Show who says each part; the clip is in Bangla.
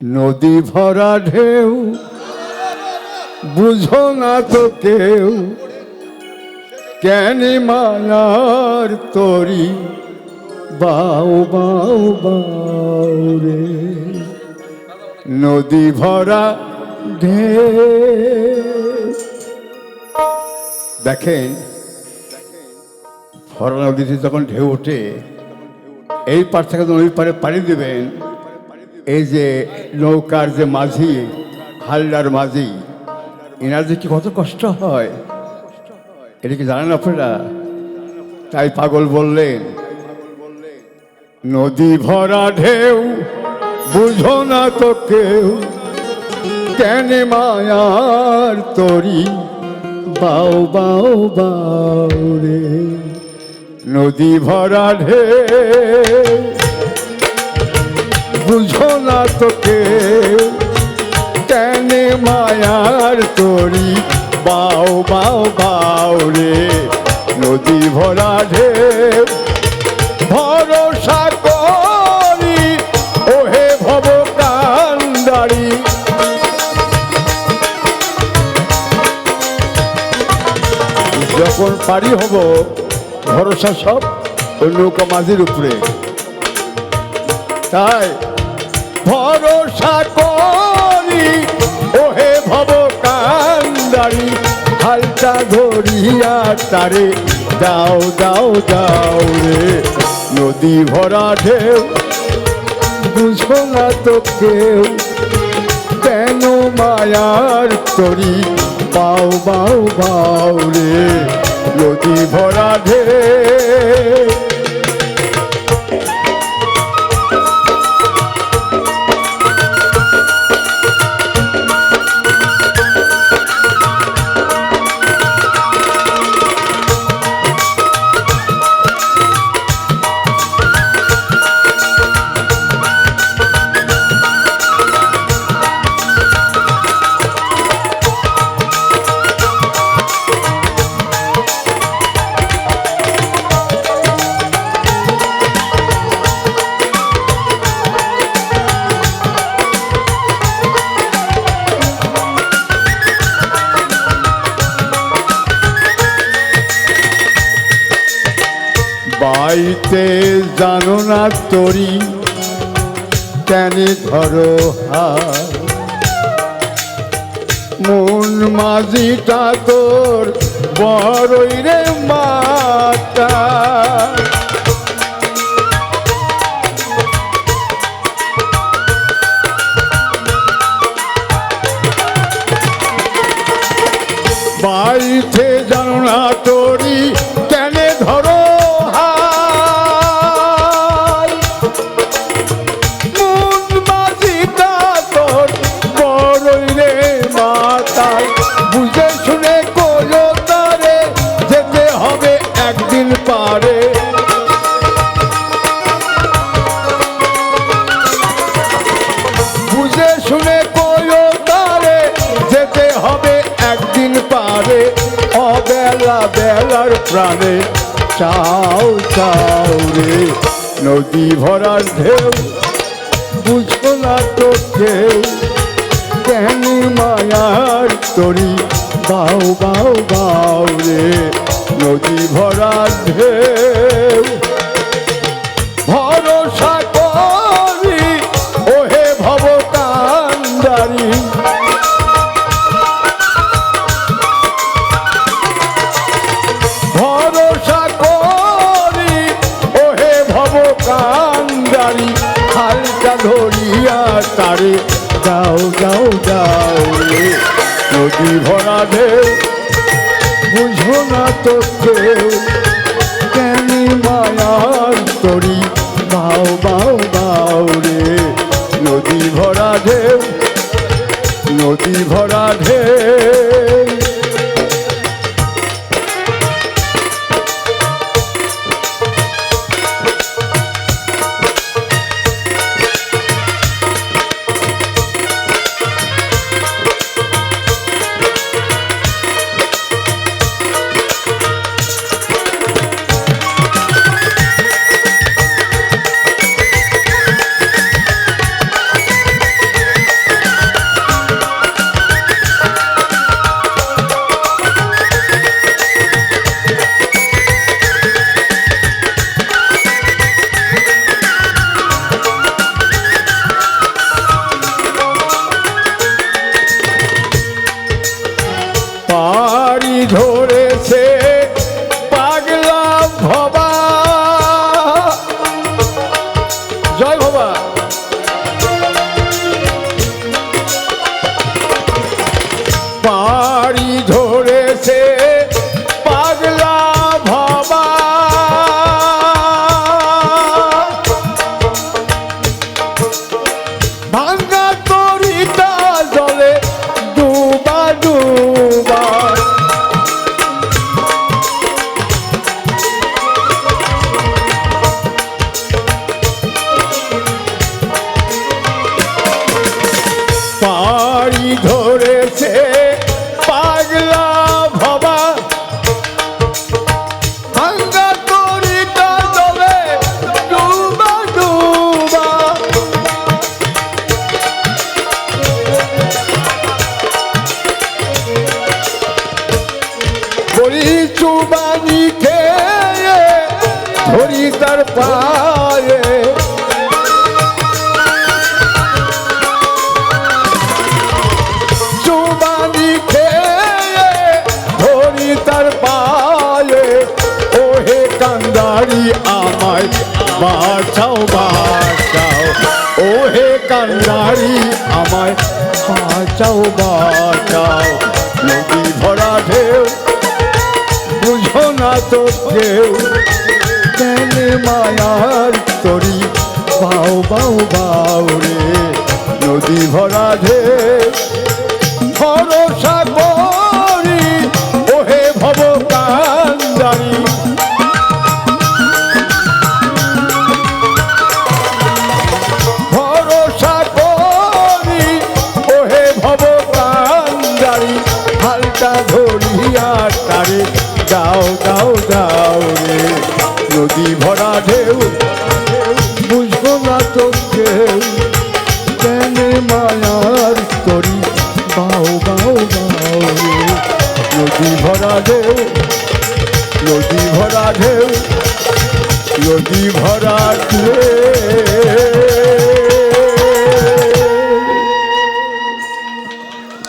Speaker 1: নদী ভরা ঢেউ, বুঝো না তো কেউ কেন মায়ার তরি, বাউ বাউ বাউ রে। নদী ভরা ঢেউ। দেখেন, ভরা নদীতে যখন ঢেউ ওঠে, এই পার থেকে ওই পারে পাড়ি দেবেন এই যে নৌকার যে মাঝি, হালদার মাঝি, এনার যে কি কত কষ্ট হয়। এটা কি জানেন আপনারা? তাই পাগল বললেন, নদী ভরা ঢেউ, বুঝো না তো কেউ, কেন মায়ার তরি, বাউ বাউ বাউ রে। নদী ভরা ঢেউ বুঝো না তো কেউ কেন মায়ার তরি বাউ বাউ বাউ রে, নদী ভরা ঢেউ। ভরসা করি, ওহে ভব কান্দারি যখন পারি হব, ভরসা সব ওই নৌকা মাঝির উপরে। তাই ভরসা করি। ওহে ভব কান্দারি হালটা ধরিয়া তারে। দাও দাও দাও রে, নদী ভরা ঢেউ। বুঝো না তো কেউ কেন মায়ার তরি। বাউ বাউ বাউ রে, নদী ভরা ঢেউ। বাইতে জানো না তরি কেন ধরো হার। মন মাঝিটা তোর বড়ই রে মাতা। বাড়িতে পারে বুঝে শুনে কোলো তারে, যেতে হবে একদিন পারে। অবেলা বেলার প্রাণে চাও চাও রে, নদী ভরার ঢেউ। বুঝো না তো কেউ কেন মায়ার তরি বাউ বাউ বাউ রে। নদী ভরার ঢেউ। ভরসা করি, ওহে ভব কান্দারি ভরসা করি, ওহে ভব কান্দারি হালকা ধরিয়া তারে, যাও যাও যাও নদী ভরা ঢেউ বুঝো না তো কেউ। কেন মায়ার তরি? বাউ বাউ বাউ রে। নদী ভরা ঢেউ, নদী ভরা ser. একটু বাণী খেয়ে ধরি তার পায়ে। চুবানি খেয়ে ধরি তার পায়ে। ওহে কান্দারি আমায় বাঁচাও বাঁচাও। ওহে কান্দারি আমায় বাঁচাও বা তো কেন মায়ার তরি বাউ বাউ বাউ রে নদী ভরা ঢেউ ভরসা করি, ওহে ভব কান্দারি ভরসা করি ওহে ভব কান্দারি হালকা ধরিয়া তারে দাও দাও দাও রে। নদী ভরা ঢেউ, বুঝব না তো কেউ কেন মায়ার তরি বাউ বাউ বাউ রে। নদী ভরা ঢেউ, নদী ভরা ঢেউ, নদী ভরা ঢেউ।